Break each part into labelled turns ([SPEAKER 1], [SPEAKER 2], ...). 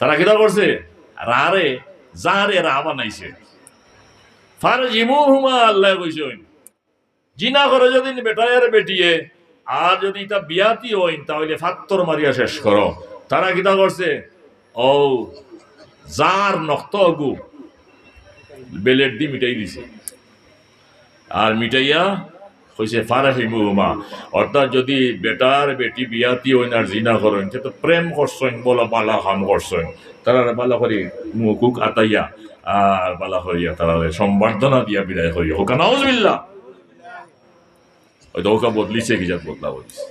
[SPEAKER 1] তারা কিটা করছে? রারে যারে রা বানাইছে ফার জিমু হুমা আল্লাহ কইছেন, জিনা করে যদি বেটায়ের বেটিয়ে, আর যদি এটা বিয়াতি হইন, তাহলে ফাত্তর মারিয়া শেষ করো। তারা কিটা করছে? ও, যার নক্ত গু বেলের দি মিটাই দিছে। আর মিটাইয়া কইছে ফারাহিমু মা অর্থাৎ যদি বেটার বেটি বিয়াতি হইন আর জিনা করেন, সে তো প্রেম করছেন, বলা বালা হাম করছেন। তারা বালা করি মুকুক আতাইয়া, আর বালা করিয়া তারা সম্বর্ধনা দিয়া বিদায় করি হোকা নাউজবিল্লা হয়তো ওকা বদলিছে, কি যাত বদলা বদলিছে।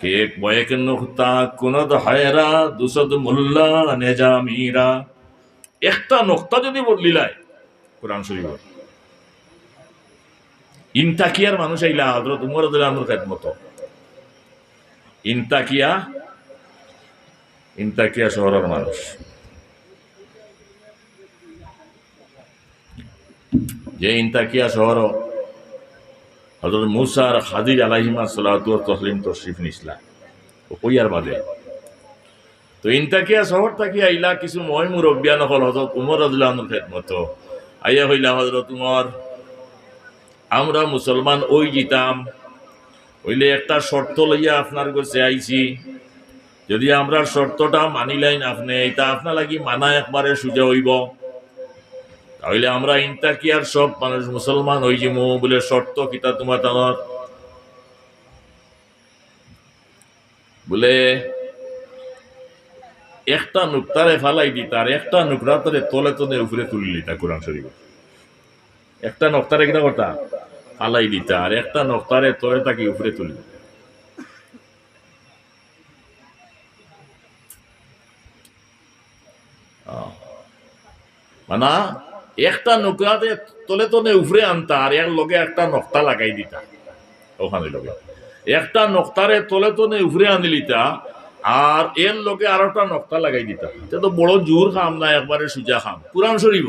[SPEAKER 1] কে বয়েক নুকতা কুনদ হায়রা দুসদ মুল্লা, নেজা মীরা। একটা নোক্তা যদি বদলিলায়, কোরআন শরীফ। ইনতাকিয়ার মানুষ আইলা হজরত উমর খেত মতো ইনতাকিয়া ইনতাকিয়া শহরের মানুষ। যে ইনতাকিয়া শহর হজরত মুসার খাদির আলাহিমা সালাতুর তসলিম তশরিফ নিসলা কইয়ার বাদে। তো ইনতাকিয়া শহর তাকিয়া আইলা কিছু মই মুরব্বিয়া নকল হজরত উমর আব্দুল খেত মতো আইয়া হইলা হজরত উমর আমরা মুসলমান ওই জিতাম। হইলে একটা শর্ত লইয়া আপনার কাছে আইছি। যদি আমরা শর্তটা মানিলাইন আপনি, এটা আপনার লাগি মানা একবারে সুজা হইব। তাহলে আমরা ইন্তাকিয়ার সব মানুষ মুসলমান হই যাব বলে শর্ত কিতা তোমার তানোর বলে, একটা নুকতারে ফালাই দিতার একটা নুকরাতরে তলে তলে উপরে তুলি দিতা কোরআন শরীফ। একটা নক্তারে কিনা করতা? ফালাই দিতা, আর একটা নক্তারে তলে তাকে উপরে তুলি। মানা, একটা নৌকাতে তলে তলে উপরে আনতা, আর এর লগে একটা নক্তা লাগাই দিতা, ওখানে লগে। একটা নক্তারে তলে তলে উপরে আনি লিতা, আর এর লগে আর একটা নক্তা লাগাই দিতা। এটা তো বড় জোর খাম না, একবারে সুজা খাম। কোরআন শরীফ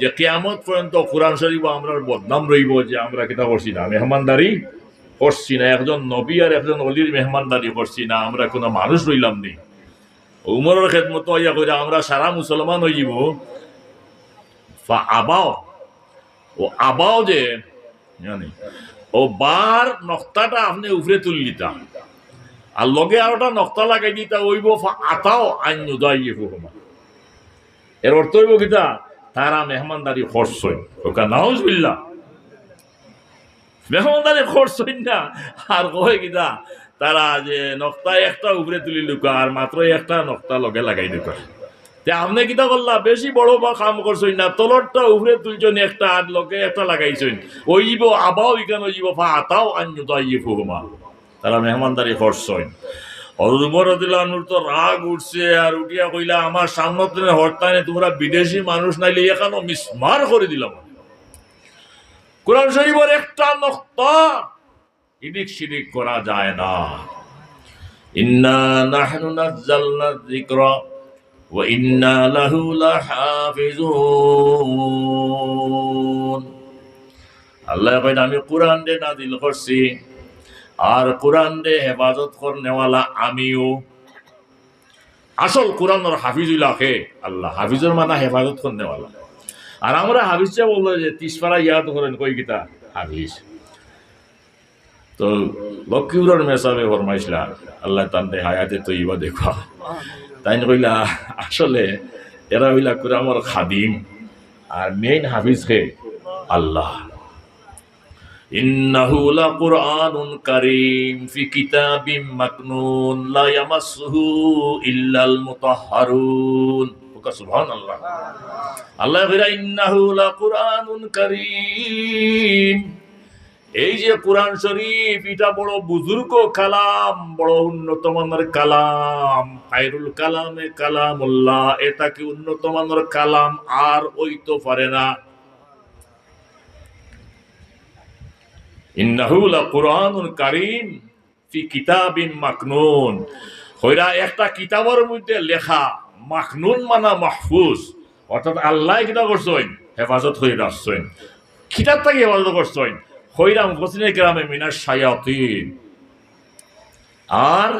[SPEAKER 1] যে কিয়ামত পর্যন্ত কোরআন শরীফ আমরা বদনাম রইব যে আমরা কিতা করছি না, মেহমানদারি করছি না, একজন নবী আর একজন অলির মেহমানদারি করছি না, আমরা কোনো মানুষ রইলাম নি উমরের খেদমত হইয়া করে আমরা সারা মুসলমান যাব। আবাও, ও আবাও যে, জানি, ও বার নক্তাটা আপনি উপরে তুলি দিতাম আর লগে আরোটা নক্তা লাগাই দিতা ওইব আতাও আইন উদয় হুকুমা এর অর্থ হইব কিতা তারা মেহমানদারি খরচই ওকা নাউজ বিল্লা মেহমানদারি খরচই না। আর কয় কিতা তারা যে নক্তা একটা উপরে তুলি লুকা, আর মাত্র একটা নক্তা লগে লাগাই লুকা তে আপনি কিতা করলা বেশি বড় বা কাম করছই না, তলরটা উপরে তুলছন, একটা আর লগে একটা লাগাইছইন ওই যাব আবাও ইকান যাব ফা আতাও আন্য তাই ফুহুমা তারা মেহমানদারি খরচইন তো রাগ উঠছে আর উঠিয়া কইলা, আমার সামনে দিনে হরতানে তোমরা বিদেশি মানুষ নাইলে এখানো মিসমার করে দিলাম কোরআন শরীফের একটা নক্তা ইদিক সিদিক করা যায় না। ইন্না লাহু আল্লাহ আমি কোরআন দে নাজিল করছি। আর কোরআন দে হেফাজত করনেওয়ালা আমিও। আসল কোরআনের হাফিজুল্লাহকে আল্লাহ হাফিজুর মানা হেফাজত করনেওয়ালা আর আমরা হাফিজটা বলল যে, তিসপাড়া ইয়াদ করেন, কই গীতা হাফিজ। তো লক্ষ্মীপুরের মেসাবে ফরমাইছিলা, আল্লাহ তান্তে হায়াতে তো ইবা দেখা তাই কইলা, আসলে এরা হইলা কুরামর খাদিম, আর মেইন হাফিজ হে আল্লাহ। ইন্নাহু লাকুরআনুন কারীম, ফি কিতাবিম মাকনুন, লা ইল্লাল মুতাহহারুন ওকা আল্লাহ কইরা ইন্নাহু কারীম। এই যে কোরআন শরীফ, এটা বড় বুজুর্গ কালাম, বড় উন্নত মানের কালাম। খায়রুল কালামে কালামুল্লাহ, এটা কি উন্নত মানের কালাম? আর ওই তো পারে না। ইন্নাহু লাকুরআনুন কারীম ফি কিতাবিন মাকনুন। হইরা একটা কিতাবের মধ্যে লেখা, মাকনুন মানা মাহফুজ। অর্থাৎ আল্লাহ কিতা করছেন, হেফাজত হয়ে রাখছেন কিতাব থেকে হেফাজত করছেন। হইরা মুফসিনের গ্রামে মিনার শায়াতিন। আর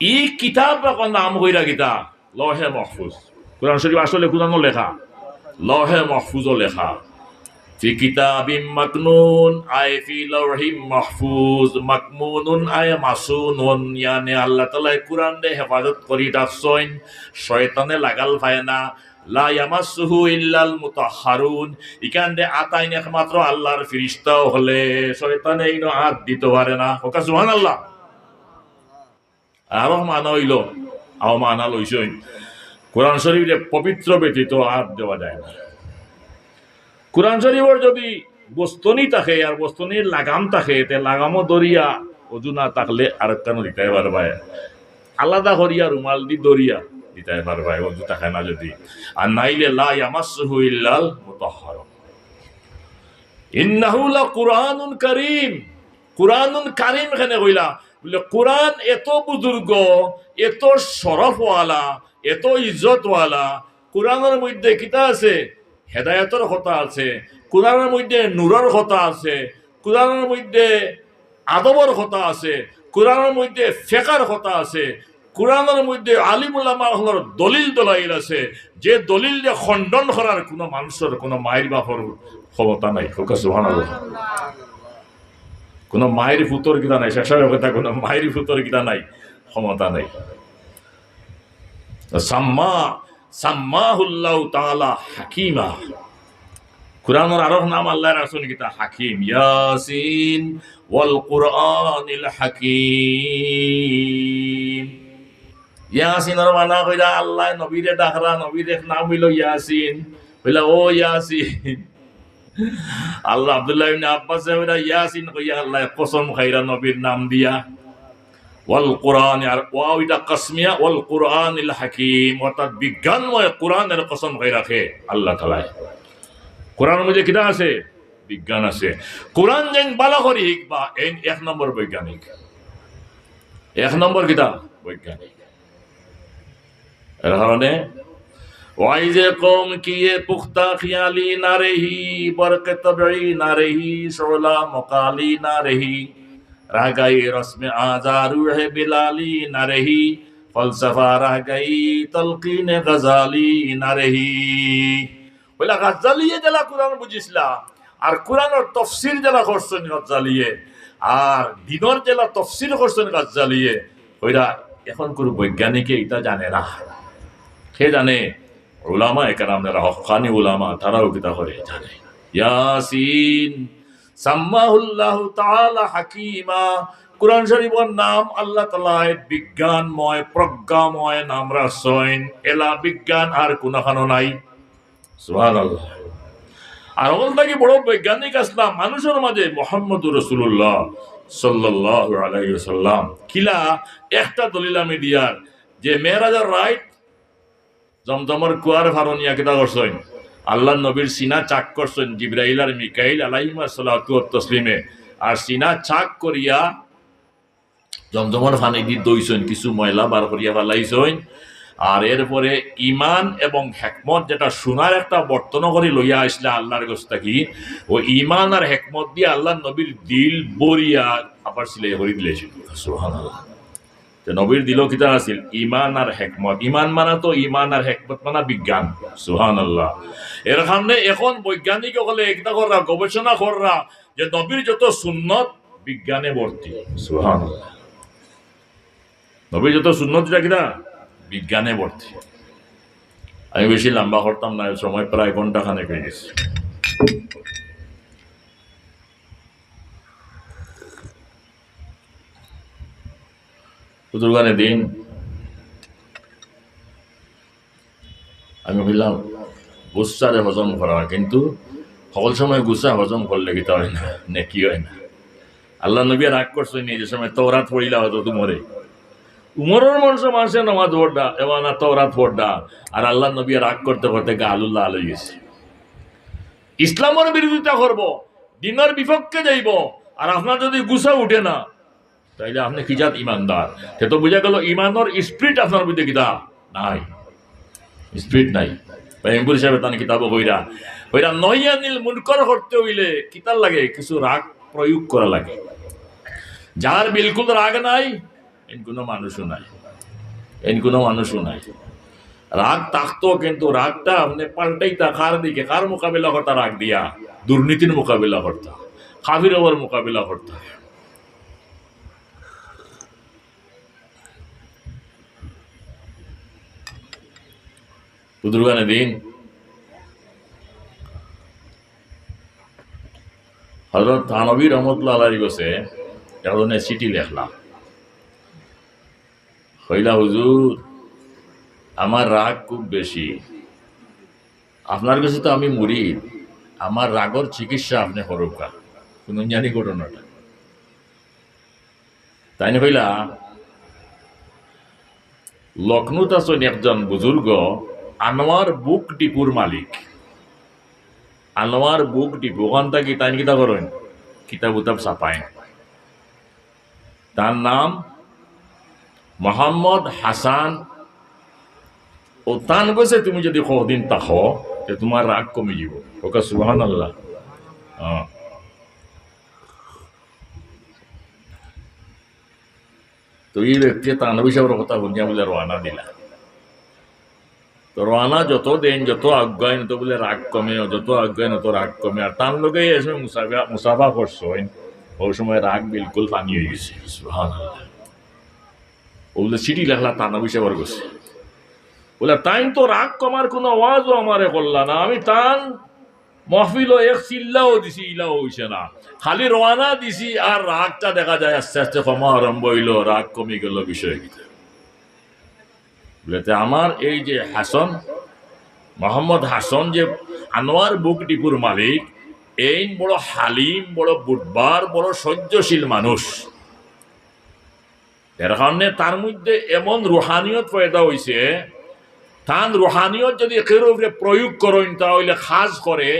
[SPEAKER 1] ই কিতাব এখন নাম হইরা গীতা লহে মাহফুজ। কোরআন শরীফ আসলে কোরআনও লেখা? লহে মাহফুজও লেখা। ফি কিতাবিম মাকনুন, আয় ফি লাউহিম মাহফুজ, মাকমুনুন আয় মাসুনুন। ইয়ানে আল্লাহ তাআলা কুরআন দে হেফাজত করি রাখছেন শয়তানে লাগাল পায় না। লা ইয়ামাসসুহু ইল্লাল মুতাহহারুন ইকান দে আতাইন একমাত্র আল্লাহর ফেরেশতা হলে শয়তানে ইন হাত দিতে পারে না। ওকা সুবহানাল্লাহ। আর মানা হইল আও মানা লইছই কোরআন শরীফে পবিত্র ব্যতীত হাত দেওয়া যায় না। কোরআন শরীফের যদি বস্তনি থাকে আর বস্তনির লাগাম থাকে, তে লাগামও দরিয়া অজু না থাকলে আর কেন দিতে পারবায় আলাদা করিয়া রুমাল দি দরিয়া দিতে পারবায় অজু থাকে না যদি। আর নাইলে লা ইয়ামাসসুহু ইল্লাল মুতাহহারুন ইন্নাহু লাকুরআনুন কারীম কুরআনুন কারীম এখানে কইলা? বলে কোরআন এত বুজুর্গ এত শরফওয়ালা এত ইজ্জতওয়ালা কোরআনের মধ্যে কিতা আছে? হেদায়তের কথা আছে, কোরআনের মধ্যে নূরের কথা আছে, কোরআনের মধ্যে আদবর কথা আছে, কোরআনের মধ্যে ফেকার কথা আছে, কোরআনের মধ্যে আলিমুল্লামার দলিল দলাইল আছে, যে দলিল দিয়ে খণ্ডন করার কোনো মানুষের কোনো মায়ের বাপর ক্ষমতা নাই। কোনো মায়ের ফুতর কিতা নাই শেষের কথা কোনো মায়ের ফুতর কিতা নাই, ক্ষমতা নাই। সাম্মা সাম্মাহুল্লাহ তাআলা হাকিমা। কুরআনের আরও নাম আল্লাহ রাসূল কিতা হাকিম। ইয়াসিন ওয়াল কুরআনিল হাকিম। ইয়াসিনের মানা কইরা আল্লাহ নবীরে ডাকরা, নবীরে নাম হইল ইয়াসিন। কইলা ও ইয়াসিন। আল্লাহ আব্দুল্লাহ ইবনে আব্বাস ইয়াসিন কইয়া আল্লাহ কসম খাইরা নবীর নাম দিয়া। ওয়াল কোরআন আর ওয়াও এটা কসমিয়া, ওয়াল কোরআনিল হাকিম। অর্থাৎ বিজ্ঞানময় কোরআনের কসম হয়ে রাখে আল্লাহ তালায় কোরআন মধ্যে কিতা আছে? বিজ্ঞান আছে। কোরআন যেন বালা করি বা এই এক নম্বর বৈজ্ঞানিক। এক নম্বর কিতা বৈজ্ঞানিক। এর কারণে ওয়াইজে কম কিয়ে পুখতা খিয়ালি না রেহি বরকে শোলা মকালি না রাগাই রসমে আজারু হে বিলালি নারেহি ফলসফা রাগাই তলকিনে গজালি নারেহি বলে গজালিয়ে জেলা কোরআন বুঝিসলা, আর কোরআনের তফসির জেলা করছেন গজালিয়ে আর দিনর জেলা তফসির করছেন গজালিয়ে ওইরা এখন কোনো বৈজ্ঞানিকে এটা জানে না। সে জানে? ওলামা একার আমরা হকানি ওলামা তারাও কিতা করে? জানে ইয়াসিন তাআলা শরীফের নাম আল্লাহ তাআলা বিজ্ঞানময়, প্রজ্ঞাময় নাম রাখছেন। এলা বিজ্ঞান আর কোনখানো নাই। সুবহানাল্লাহ। আর ওখান থেকে বড় বৈজ্ঞানিক আসলাম মানুষের মাঝে মোহাম্মদ রসুল্লাহ কিলা একটা দলিল আমি দিয়ার, যে মেয়েরাজার রাইট জমজমর কুয়ার ফারনিয়া কিতা করছেন। আল্লাহ নবীর সিনা চাক করছেন জিব্রাইল আর মিকাইল আলাইমা সালাতু আর সিনা চাক করিয়া জমজমর ফানি দি দইছেন, কিছু ময়লা বার করিয়া ফেলাইছেন। আর এরপরে ইমান এবং হেকমত যেটা সোনার একটা বর্তন করে লইয়া আসলে আল্লাহর গোস্তা কি? ও ইমান আর হেকমত দিয়ে আল্লাহ নবীর দিল বরিয়া আবার সিলাই করে দিলেছিল সুবহানাল্লাহ। তো নবীর দিল আছিল? ইমান আর হেকমত। ইমান মানা তো ইমান আর হেকমত মানা বিজ্ঞান। সুহান আল্লাহ এর সামনে এখন বৈজ্ঞানিক সকলে একটা কররা গবেষণা কররা যে নবীর যত সুন্নত, বিজ্ঞানে ভর্তি সুহান নবীর যত সুন্নত যেটা কিনা বিজ্ঞানে ভর্তি আমি বেশি লম্বা করতাম না সময় প্রায় ঘণ্টা খানেক হয়ে গেছে। বুজুর্গানে দিন। আমি বললাম গুসারে হজম করা কিন্তু সকল সময় গুসা হজম করলে কি হয় না? নেকি হয় না? আল্লাহ নবী রাগ করছেন এই যে সময় তওরাত পড়িলা হতো তোমারে। উমরের মানুষ মানুষের নামাজ পড়ডা এবং না তওরাত পড়ডা আর আল্লাহ নবী রাগ করতে করতে গা আলুল্লাহ আলো গেছে। ইসলামের বিরোধিতা করব, দিনের বিপক্ষে যাইব, আর আপনার যদি গুসা উঠে না তাইলে আপনি কিজাত ইমানদার? সে তো বুঝা গেল ইমানের স্পিরিট আপনার মধ্যে কিতা নাই। স্পিরিট নাই। প্রেমপুর হিসাবে তার কিতাব কইরা কইরা নইয়ানিল মুনকর করতে হইলে কিতার লাগে? কিছু রাগ প্রয়োগ করা লাগে। যার বিলকুল রাগ নাই, এন কোনো মানুষও নাই। এন কোনো মানুষও নাই। রাগ থাকতো কিন্তু রাগটা আপনি পাল্টাইতা কার দিকে? কার মোকাবিলা করতা রাগ দিয়া? দুর্নীতির মোকাবিলা করতা। খাবির মোকাবিলা করতা। বুদুরগানে দিন। হজরত থানবী রহমতুল্লাহ আলাহি গেছে একজনে চিঠি লেখলাম। হইলা হুজুর, আমার রাগ খুব বেশি। আপনার কাছে তো আমি মুড়ি আমার রাগর চিকিৎসা আপনি করুকা শুনুন জানি ঘটনাটা তাই না কইলা লখনৌত আছেন একজন বুজুর্গ আনোয়ার বুক ডিপুর মালিক আনোয়ার বুক ডিপু ওখান থেকে তাই কিতা করেন কিতাব উতাব ছাপায় তার নাম মোহাম্মদ হাসান ও তান কইছে তুমি যদি কদিন তাহ তে তোমার রাগ কমে যাব ওকে সুবহান আল্লাহ হ্যাঁ তো এই ব্যক্তি তানবী সাহেবের কথা শুনিয়া বলে রওনা দিলা তো যত দেন, যত আজ্ঞায় নত বলে রাগ কমে যত আজ্ঞায় নত রাগ কমে। আর তার লোকে এই সময় মুসাফা মুসাফা করছ, ওই সময় রাগ বিলকুল পানি হয়ে গেছে। ও বলে চিঠি লেখলা তানবী সাহেবের গেছে বলে তাই তো রাগ কমার কোনো আওয়াজও আমারে করলা না। আমি তান মহফিল এক চিল্লাও দিছি, ইলাও হইছে না। খালি রওনা দিছি, আর রাগটা দেখা যায় আস্তে আস্তে কমা আরম্ভ হইল, রাগ কমে গেল বিষয় বলেতে আমার এই যে হাসন, মোহাম্মদ হাসন যে আনোয়ার বুক ডিপুর মালিক, এই বড় হালিম, বড় বুধবার বড় সহ্যশীল মানুষ। এর কারণে তার মধ্যে এমন রুহানিয়ত পয়দা হয়েছে তান রুহানিয়ত যদি কেউ প্রয়োগ করেন তাহলে খাস করে,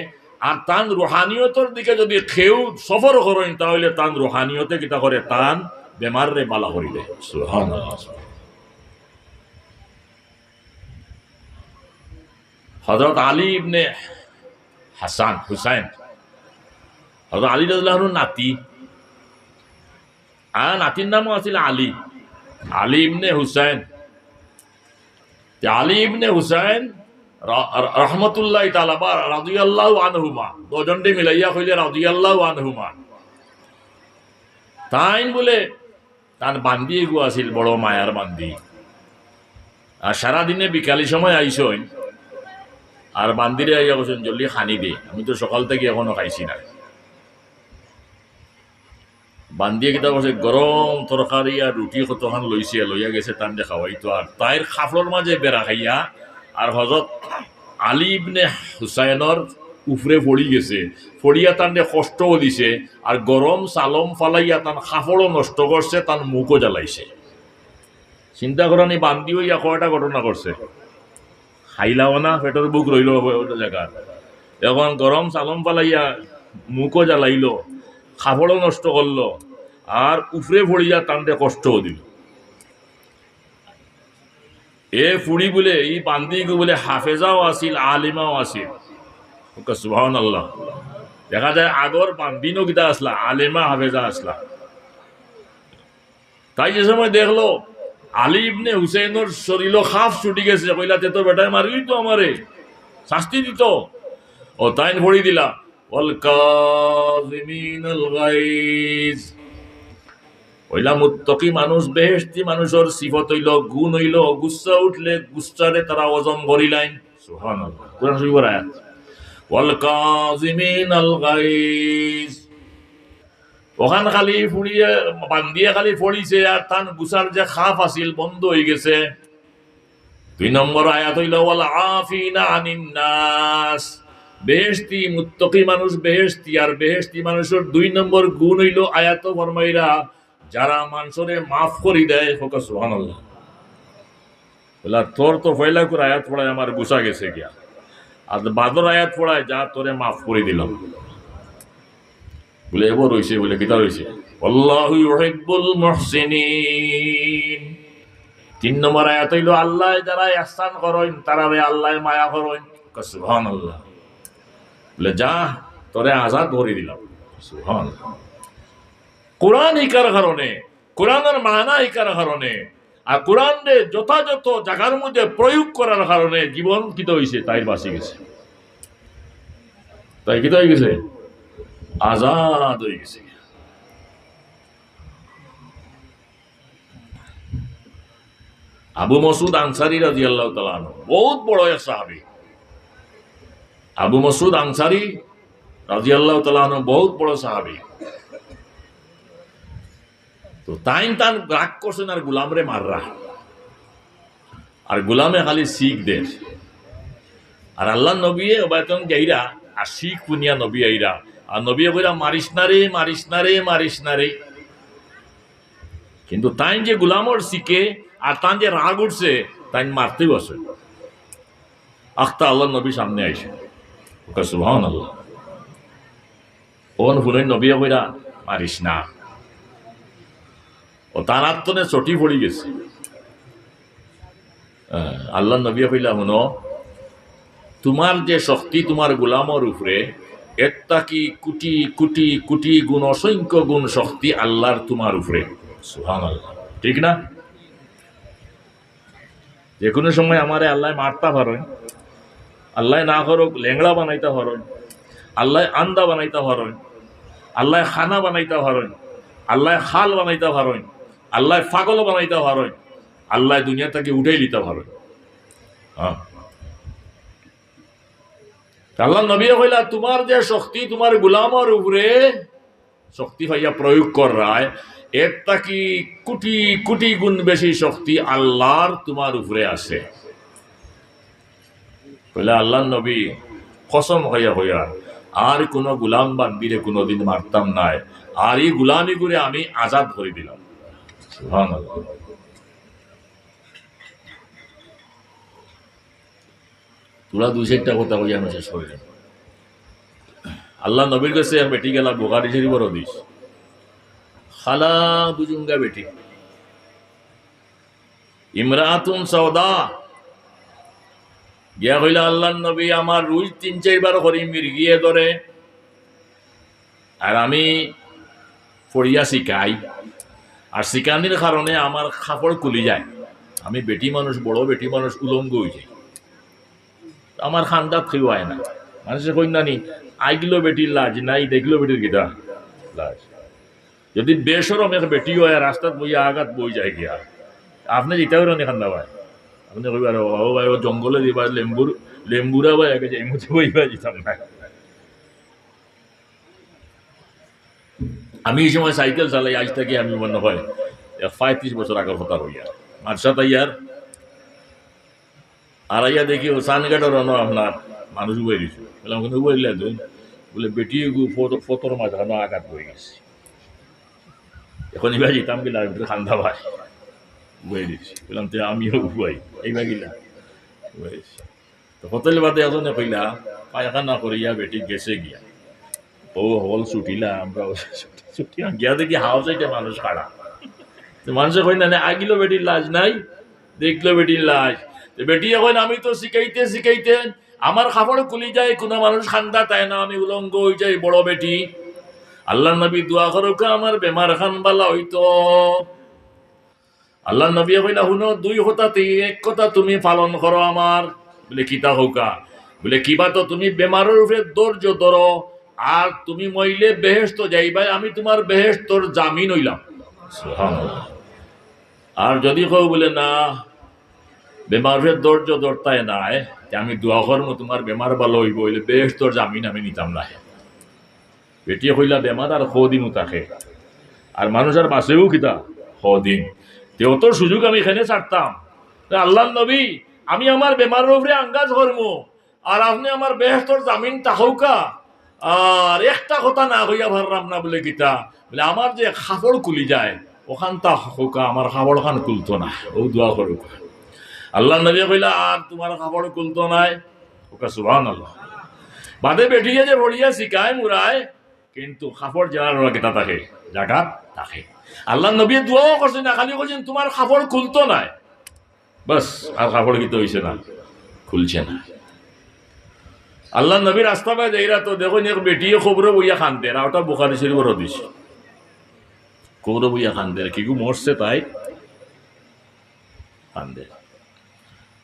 [SPEAKER 1] আর তান রুহানিয়তের দিকে যদি কেউ সফর করেন তাহলে তান রুহানিয়তে কিতা করে? তান বেমার বালা করিলে হজরত আলী ইবনে হাসান, হুসাইন। হজরত আলী রাজুল্লাহর নাতি। আর নাতির নামও আছিল আলী। আলী ইবনে হুসাইন। আলী ইবনে হুসাইন রহমতুল্লাহ তালা বা রাজিয়াল্লাহ আনহুমা। দুজনটি মিলাইয়া কইলে রাজিয়াল্লাহ আনহুমা। তাইন বলে তার বান্দি এগু আছিল, বড় মায়ার বান্দি। আর সারাদিনে বিকালি সময় আইসইন। আর বান্দিরে আইয়া বসেন জলদি খানি দে আমি তো সকাল থেকে এখনও খাইছি না। বান্দিয়ে কিতা বসে গরম তরকারি আর রুটি কতখান লইছে লইয়া গেছে তান দে খাওয়াইতো আর তাইর খাফলর মাঝে বেড়া খাইয়া আর হজরত আলী ইবনে হুসাইনের উফরে পড়ি গেছে। পড়িয়া তান কষ্টও দিছে আর গরম চালম ফালাইয়া তান খাফড়ও নষ্ট করছে তান মুখও জ্বালাইছে। চিন্তা করানি বান্দি হইয়া কয়টা ঘটনা করছে খাইলাও না পেটর বুক রইল ওটা জায়গা এখন গরম চালম পালাইয়া মুখও জ্বালাইল খাবড়ও নষ্ট করল আর উফরে ভরিয়া টানতে কষ্টও দিল। এ ফুড়ি বলে এই বান্দি বলে হাফেজাও আছিল, আলিমাও আছিল। সুবাহন আল্লাহ দেখা যায় আগর বান্দিনও কিতা আসলা আলেমা, হাফেজা আসলা তাই যে সময় দেখল আলী ইবনে হুসেনের শরীর খাফ ছুটি গেছে। কইলা তে তো বেটায় মারলি তো আমারে। শাস্তি দিত। ও, তাইন ভরি দিলা। ওয়াল কাযিমিনাল গাইজ। ওইলা মুত্তকি মানুষ, বেহেশতি মানুষের সিফত হইল, গুণ হইল গুচ্ছা উঠলে গুচ্ছারে তারা ওজন করিলাইন সুবহানাল্লাহ। কোরআন শরীফের আয়াত। ওয়াল কাযিমিনাল গাইজ। ওখান খালি ফুড়িয়ে বান্দিয়ে খালি ফড়িছে আর তান গুছার যে খাপ আছিল, বন্ধ হয়ে গেছে। দুই নম্বর আয়াত হইল ওয়াল আফিনা আনিন নাস বেহেস্তি মুত্তকি মানুষ বেহেস্তি আর বেহেস্তি মানুষের দুই নম্বর গুণ হইল আয়াত ফরমাইরা, যারা মানুষরে মাফ করি দেয়, হোকা সুহান বলা তোর তো ফয়লা করে, আয়াত পড়ায় আমার গুছা গেছে গিয়া। আর বাদর আয়াত পড়ায় যা তোরে মাফ করে দিলাম। বলে এবার রয়েছে, বলে কিতা রয়েছে। আল্লাহু তিন নম্বর আয়াত হইল, আল্লাহ যারা ইহসান করেন তারা আল্লাহ মায়া করেন। সুবহানাল্লাহ। বলে, যা, তোরে আজাদ ধরে দিলাম। সুবহান কোরআন ইকার কারণে, কোরআনের মানা ইকার কারণে, আর কোরআন যথাযথ জায়গার মধ্যে প্রয়োগ করার কারণে জীবন কিত হয়েছে তাই বাঁচি গেছে। তাই কিত হয়ে গেছে আজাদ হয়ে গেছে আবু মসুদ আনসারি রাজি আল্লাহ বহুত বড় এক সাহাবি আবু মসুদ আনসারি রাজি আল্লাহ বহুত বড় সাহাবি তো তাই তান রাগ করছেন আর গুলাম গুলামরে মাররা। আর গুলামে খালি শিখ দের আর আল্লাহ নবীয়ে ওবায়তন গাইরা আর শিখ পুনিয়া নবী আইরা। আর নবী কইরা, মারিস না রে, মারিস না রে, মারিস না রে। কিন্তু তাই যে গুলামর শিখে আর তান যে রাগ উঠছে তাই মারতে বসে। আখতা আল্লাহ নবী সামনে আইসে ওকে সুহান আল্লাহ ওন হুনেন নবী কইরা, মারিস না। ও তার আত্মনে চটি পড়ি গেছে। আল্লাহ নবী কইলা শুনো তোমার যে শক্তি তোমার গোলামর উপরে একটা কি কোটি কোটি কোটি গুণ অসংখ্য গুণ শক্তি আল্লাহর তোমার উপরে। ঠিক না? যে কোনো সময় আমারে আল্লাহ মারতা পারেন আল্লাহ না করুক লেংড়া বানাইতে পারেন আল্লাহ আন্দা বানাইতে পারেন আল্লাহ খানা বানাইতে পারেন আল্লাহ খাল বানাইতে পারেন আল্লাহ পাগল বানাইতে পারেন আল্লাহ দুনিয়া থেকে উঠাই নিতে পারেন হ্যাঁ। আল্লাহ নবী কইলা, তোমার যে শক্তি, তোমার গুলামর উপরে শক্তি হইয়া প্রয়োগ করায়, এর তাকি কোটি কোটি গুণ বেশি শক্তি আল্লাহর তোমার উপরে আছে। কইলা, আল্লাহ নবী, কসম হইয়া হইয়া, আর কোন গুলাম বান্দিরে কোনোদিন মারতাম নাই। আর এই গুলামি করে আমি আজাদ করে দিলাম। তোরা দুই চারটা কথা কই আমি শেষ করে। আল্লাহ নবীর কাছে বেটি গেলা বোকারি শরীফর হদিস খালা বুজুঙ্গা বেটি। ইমরাতুন সৌদা গিয়া হইলা আল্লাহ নবী আমার রুই তিন চারবার করি মির্গিয়ে ধরে। আর আমি পড়িয়া শিখাই। আর শিকানির কারণে আমার খাপড় কুলি যায়। আমি বেটি মানুষ, বড় বেটি মানুষ, উলঙ্গ হয়ে যাই। আমার খান্দাত খেয়ে না। মানুষের নানি আইগলো বেটির লাজ নাই দেখল বেটির গিটা লাজ যদি বেসরম এক বেটি হয়, রাস্তাত বইয়া আঘাত বই যায় গিয়া। আপনি যেটাও রানি খান্দা ভাই আপনি কইবার ও ভাই, ও জঙ্গলে দিবা লেম্বুর লেম্বুরা ভাই আগে যাই মুছে বইবা যেতাম না আমি এই সময় সাইকেল চালাই, আজ থেকে আমি মনে হয় পঁয়ত্রিশ বছর আগের কথা হইয়া মারসা তাইয়ার আর আইয়া দেখি ও সানগাটার রন আপনার মানুষ উবাই দিছে। বললাম ওখানে উবাইলে তুই বলে বেটি গু ফটোর মাঝখানে আঘাত হয়ে গেছে এখন এবার যেতাম গেলাম একটু খান্দা ভাই উবাই দিছি। বললাম তো আমিও উবাই এইবার গেলাম উবাই দিছি। তো হোটেল বাদে এজনে কইলা, পায়খানা করিয়া বেটি গেছে গিয়া। ও হল ছুটিলা, আমরা ছুটি গিয়া দেখি হাউস এটা মানুষ খাড়া তো মানুষে কই না আগিলো বেটির লাজ নাই, দেখল বেটির লাজ। বেটি এখন আমি তো শিখাইতে শিখাইতে আমার খাবার খুলি যায়, কোনো মানুষ খান্দা তাই না? আমি উলঙ্গ হয়ে যাই, বড় বেটি। আল্লাহ নবী দোয়া করো কে আমার বেমার খান বালা হইতো। আল্লাহ নবী কইলা শুনো দুই হতাতে এক কথা তুমি পালন করো আমার। বলে, কিতা হৌকা? বলে, কিবা তো তুমি বেমারের উপরে ধৈর্য ধরো, আর তুমি মইলে বেহেস্ত যাইবাই, আমি তোমার বেহেস্তর জামিন হইলাম। আর যদি কেউ বলে, না বেমারের ধৈর্য ধরতায় নাই আমি দোয়া করব তোমার বেমার ভালো হইব, হইলে বেহেস্তর জামিন আমি নিতাম না বেটিয়ে কইলা, বেমার আর দিনও তাকে আর মানুষ আর বাঁচেও কিতা? দিন তেও তোর সুযোগ আমি এখানে ছাড়তাম। আল্লাহ নবী, আমি আমার বেমারের উপরে আঙ্গাজ করব আর আপনি আমার বেহতর জামিন তাহৌকা আর একটা কথা না হইয়া ভারলাম না বলে গীতা বলে, আমার যে খাবড় কুলি যায়, ওখান তা হোকা আমার খাবড় খান কুলতো না, ও দোয়া করুক। আল্লাহ নবী কইলা, আর তোমার খাবড় কুলতো নাই? ওকা সুবাহ আল্লাহ বাদে বেটিয়ে যে ভরিয়া শিকায় মুরায় কিন্তু খাফড় জেলার কেটা থাকে? জাগাত থাকে। আল্লাহ নবী দোয়াও করছেন না, খালি করছেন তোমার খাফড় খুলতো নাই? বাস, আর কাপড় কিতে হইছে না, খুলছে না। আল্লাহ নবীর রাস্তা পায় যাইরা তো দেখুন, এক বেটিয়ে খবরে বইয়া খানতে আর ওটা বোখারি শরীফের হদিস। খবরে বইয়া খানতে কি মরছে তাই? খানতে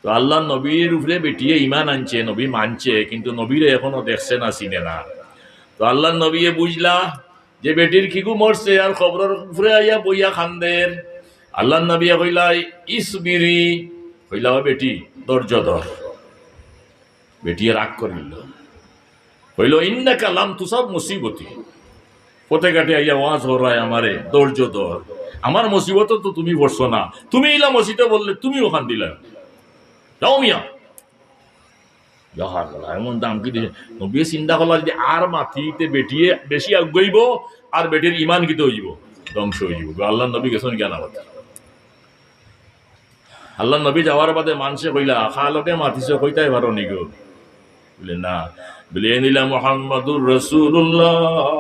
[SPEAKER 1] তো আল্লাহ নবীর উপরে বেটিয়ে ইমান আনছে, নবী মানছে, কিন্তু নবীরে এখনও দেখছে না, চিনে না। তো আল্লাহ নবীয়ে বুঝলা যে বেটির খিগু মরছে আর খবরের উপরে আইয়া বইয়া খান্দের। আল্লাহ নবিয়া কইলা, ইসবিরি কইলা বেটি, ধৈর্য ধর। বেটিয়ে রাগ করিল। কইল ইন্না কালাম তু সব মুসিবতি। পথে ঘাটে আইয়া ওয়াজ হরায় আমারে, ধৈর্য ধর। আমার মুসিবত তো তুমি বসছো না। তুমি ইলা মসিতে বললে তুমি ওখান দিলা যাও মিয়া যাহার গলা এমন দাম কি দিছে নবী চিন্তা করলা যদি আর মাটিতে বেটিয়ে বেশি আর বেটির ইমান কিতে হইব ধ্বংস যাব আল্লাহ নবী গেছেন জ্ঞান আমাদের আল্লাহ নবী যাওয়ার বাদে মানুষে কইলা খালকে মাতিছে কইতাই পারো নি গো বলে না বলে নিলা মোহাম্মদুর রসুল্লাহ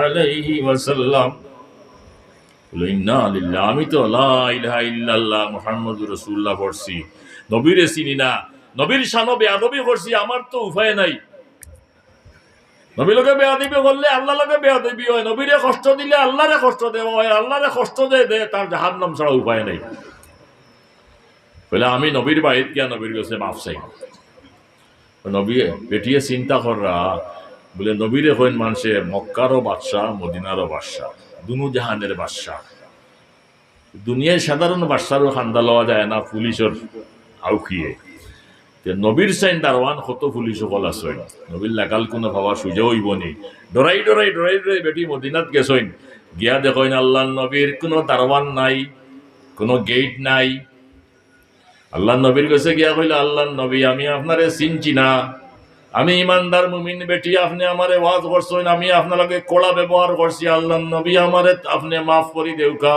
[SPEAKER 1] আলাইহি ওয়াসাল্লাম বলে, ইন্না লিল্লাহ, আমি তো লা ইলাহা ইল্লাল্লাহ মুহাম্মাদুর রাসূলুল্লাহ পড়ছি। নবীরে চিনি না। নবীর শানো বেয়াদবি করছি, আমার তো উপায় নাই। নবী লোকে বেয়াদবি করলে আল্লাহ লোকে বেয়াদবি হয়। নবীরে কষ্ট দিলে আল্লাহরে কষ্ট দেওয়া হয়। আল্লাহরে কষ্ট দিয়ে দে, তার জাহার নাম ছাড়া উপায় নেই। বলে, আমি নবীর বাড়িত গিয়া নবীর কাছে মাফ চাই? নবী বেটিয়ে চিন্তা কররা, বলে, নবীরে হইন মানুষে মক্কারও বাদশাহ, মদিনারও বাদশাহ। দুনু জাহানের বাদশাহ। দুনিয়ায় সাধারণ বাদশারও খান্দা লওয়া যায় না পুলিশের আউকিয়ে। নবীর সাইন দারওয়ান কত পুলিশ সকল আসইন নবীর লাগাল কোনো ভাবা সুজা হইব নি। ডরাই ডরাই ডরাই ডরাই বেটি মদিনাত গেছইন গিয়া দেখইন আল্লাহ নবীর কোনো দারওয়ান নাই, কোনো গেট নাই। আল্লাহ নবীর কাছে গিয়া কইলা আল্লাহ নবী, আমি আপনারে চিনছি না। আমি ইমানদার মুমিন, বেটি, আপনি আমারে ওয়াজ করছেন, আমি আপনাকে কড়া ব্যবহার করছি। আল্লাহ নবী আমারে, আপনি মাফ করি দেউকা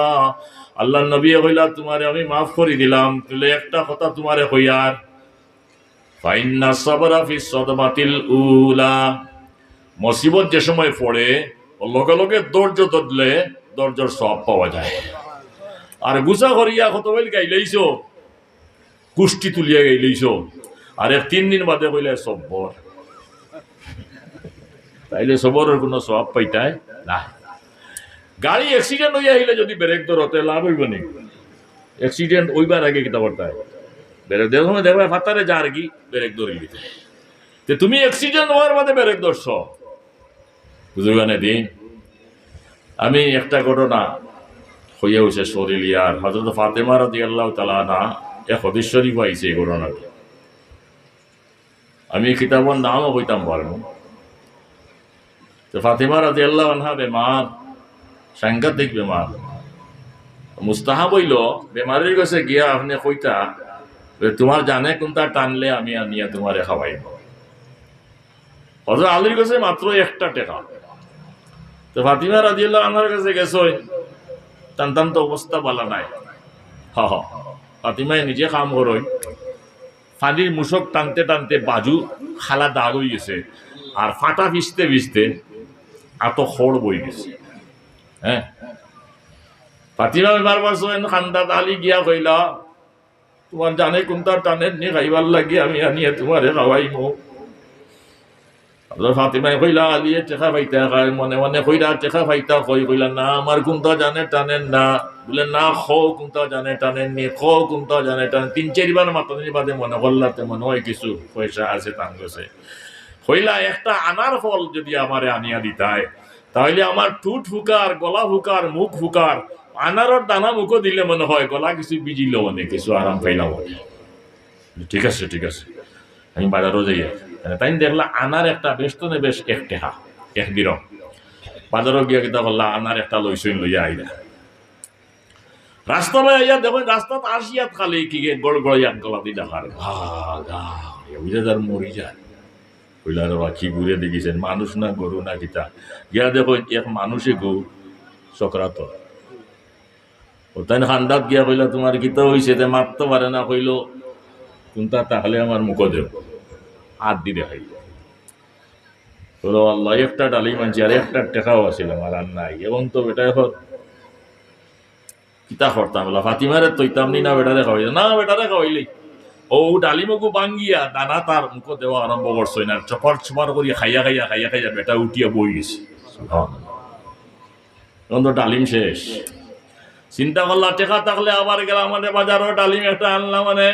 [SPEAKER 1] আল্লাহ নবী কইলা, তোমারে আমি মাফ করে দিলাম। তুলে একটা কথা তোমারে কইয়ার ফাইন্না সাবরা ফি সদমাতিল উলা। মুসিবত যে সময় পড়ে লগে লগে ধৈর্য ধরলে ধৈর্যর সব পাওয়া যায়। আর গুছা করিয়া কত বইল গাইলেইছো কুষ্টি তুলিয়া গাইলেইছো আর তিন দিন বাদে কইলে সব্বর তাইলে সবরের কোনো সব পাইতাই না। গাড়ি অ্যাক্সিডেন্ট হইয়া আহিলে যদি ব্রেক ধরতে লাভ হইব নি? অ্যাক্সিডেন্ট ওইবার আগে কিতা করতে ব্রেক দেওয়ার সময় দেখবে ফাতারে যার কি ব্রেক ধরিলি তে তুমি অ্যাক্সিডেন্ট হওয়ার বাদে ব্রেক ধরছ বুঝবে দিন, আমি একটা ঘটনা হইয়া হয়েছে শরীলিয়ার হজরত ফাতেমা রাজি আল্লাহ তালা না এক হদিস শরীফ এই ঘটনাটি। আমি কিতাবর নামও হইতাম পারব তো ফাতেমা রাজি আল্লাহ আনহা বেমার সাংঘাতিক বেমার মুস্তাহা বইল বেমারির কাছে গিয়া আপনি কইতা তোমার জানে কোনটা টানলে আমি আনিয়া তোমারে খাওয়াইব। হজরত আলীর কাছে মাত্র একটা টেকা। তো ফাতিমা রাজিয়াল্লাহ আনহার কাছে গেছই টান তো অবস্থা বালা নাই। হ হ। ফাতিমায় নিজে কাম করই ফানির মুসক টানতে টানতে বাজু খালা দাগ হয়ে গেছে, আর ফাটা ভিজতে ভিজতে এত খড় বই গেছে। হ্যাঁ? ফাতিমা বারবার সোয়েন খান্দাত আলী গিয়া কইলা, তোমার জানে কোনটা টানে নি খাইবার লাগি, আমি আনিয়ে তোমারে খাওয়াইমো। ফাতিমাই কইলা, আলিয়ে টেকা ফাইতা খাই মনে মনে কইলা টেকা ফাইতা কই? কইলা না, আমার কোনটা জানে টানেন না। বলে না, খ কোনটা জানে টানেন নি, খ কোনটা জানে টানেন তিন, চারিবার মাতানি বাদে মনে করলাতে মনে হয় কিছু পয়সা আছে টান গেছে কইলা একটা আনার ফল যদি আমারে আনিয়া দিতায়, তাহলে আমার ঠুট ফুকার, গলা ফুকার, মুখ ফুকার, আনারর দানা মুখও দিলে মনে হয় গলা কিছু বিজিল মনে, কিছু আরাম পাইলাম ঠিক আছে ঠিক আছে। আমি বাজারও যাই তাই দেখলা আনার একটা বেশ তো বেশ এক টেহা, এক দিরম বাজারও গিয়া কিতা বললা, আনার একটা লইসইন লইয়া আইলা। রাস্তা বাই আইয়া দেখো রাস্তাত আসিয়াত খালি কি গে গড় গড়িয়াত গলা দি দেখার বুঝে মরি যায়। কইলার পাখি ঘুরে দেখিছেন মানুষ না গরু না কিতা গিয়া দেখো এক মানুষে গো চক্রাত ওতাই খান্দাত গিয়া কইলা তোমার কিতা হইছে তে মারতে পারে না কইল, কোনটা তাহলে আমার মুখ দেব? হাত দি দেখাই। বলো আল্লাহ, একটা ডালি মানছি আর একটা টেকাও আছিল আমার আর নাই। এবং তো বেটা এখন কিতা করতাম বলা ফাতিমারে তৈতাম নি না বেটারে খাওয়াইলে না বেটারে খাওয়াইলেই ও ডালিমকু বাঙ্গিয়া, দানা তার মুখ দেওয়া আরম্ভ করছ না চপার চপার করি খাইয়া খাইয়া খাইয়া খাইয়া বেটা উঠিয়া বই গেছে। তো ডালিম শেষ। চিন্তা করলা টেকা থাকলে আবার গেলাম মানে বাজারও ডালিম একটা আনলাম মানে।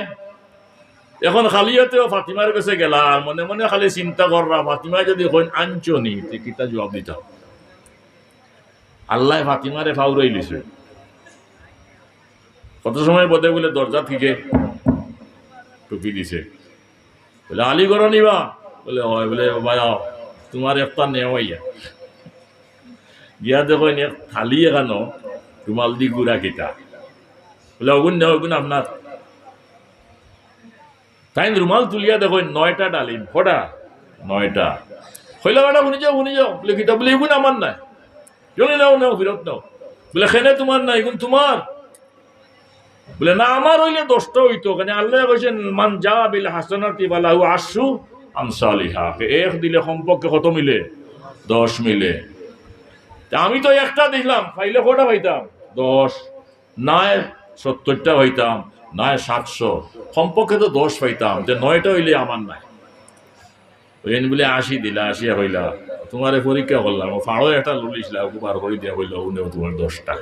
[SPEAKER 1] এখন খালি হতেও ফাতিমার কাছে গেলা আর মনে মনে খালি চিন্তা কররা ফাতিমা যদি কইন আনছো নি তুই কিতা জবাব দিতাম আল্লাহ ফাতিমারে ফাউরাই লিছে কত সময় বোধে বলে দরজা থেকে টুপি দিছে। বলে, আলি করো নিবা? বলে, হয়। বলে বাবা তোমার একটা নেওয়াইয়া গিয়া দেখো থালি এখানো রুমাল দি গুড়া কিতা বলে অগুন নেও অগুন আপনার তাই রুমাল তুলিয়া দেখো, নয়টা ডালিম কটা নয়টা। হইলে ম্যাডাম শুনি যাও শুনি যাও। বলে কিতা বলে এগুন আমার নাই। জনে নাও নাও ফিরত নাও? বলে, খেনে তোমার নাই এগুন তোমার বলে, না, আমার হইলে দশটা হইতো। কেন আল্লাহ কইছেন, মান যা বিল হাসানাতি বালাহু আশু আমসালিহা এক দিলে সম্পর্কে কত মিলে? দশ মিলে। আমি তো একটা দিলাম পাইলে কটা পাইতাম? দশ। নয় সত্তরটা পাইতাম, নয় সাতশো। সম্পর্কে তো দশ পাইতাম যে নয়টা হইলে আমার নাই। ওইন বলে, আশি দিলা, আশি হইলা। তোমারে পরীক্ষা করলাম ফাড়ো একটা লুলিছিলাম বার করে দিয়া হইল উনিও তোমার দশটা।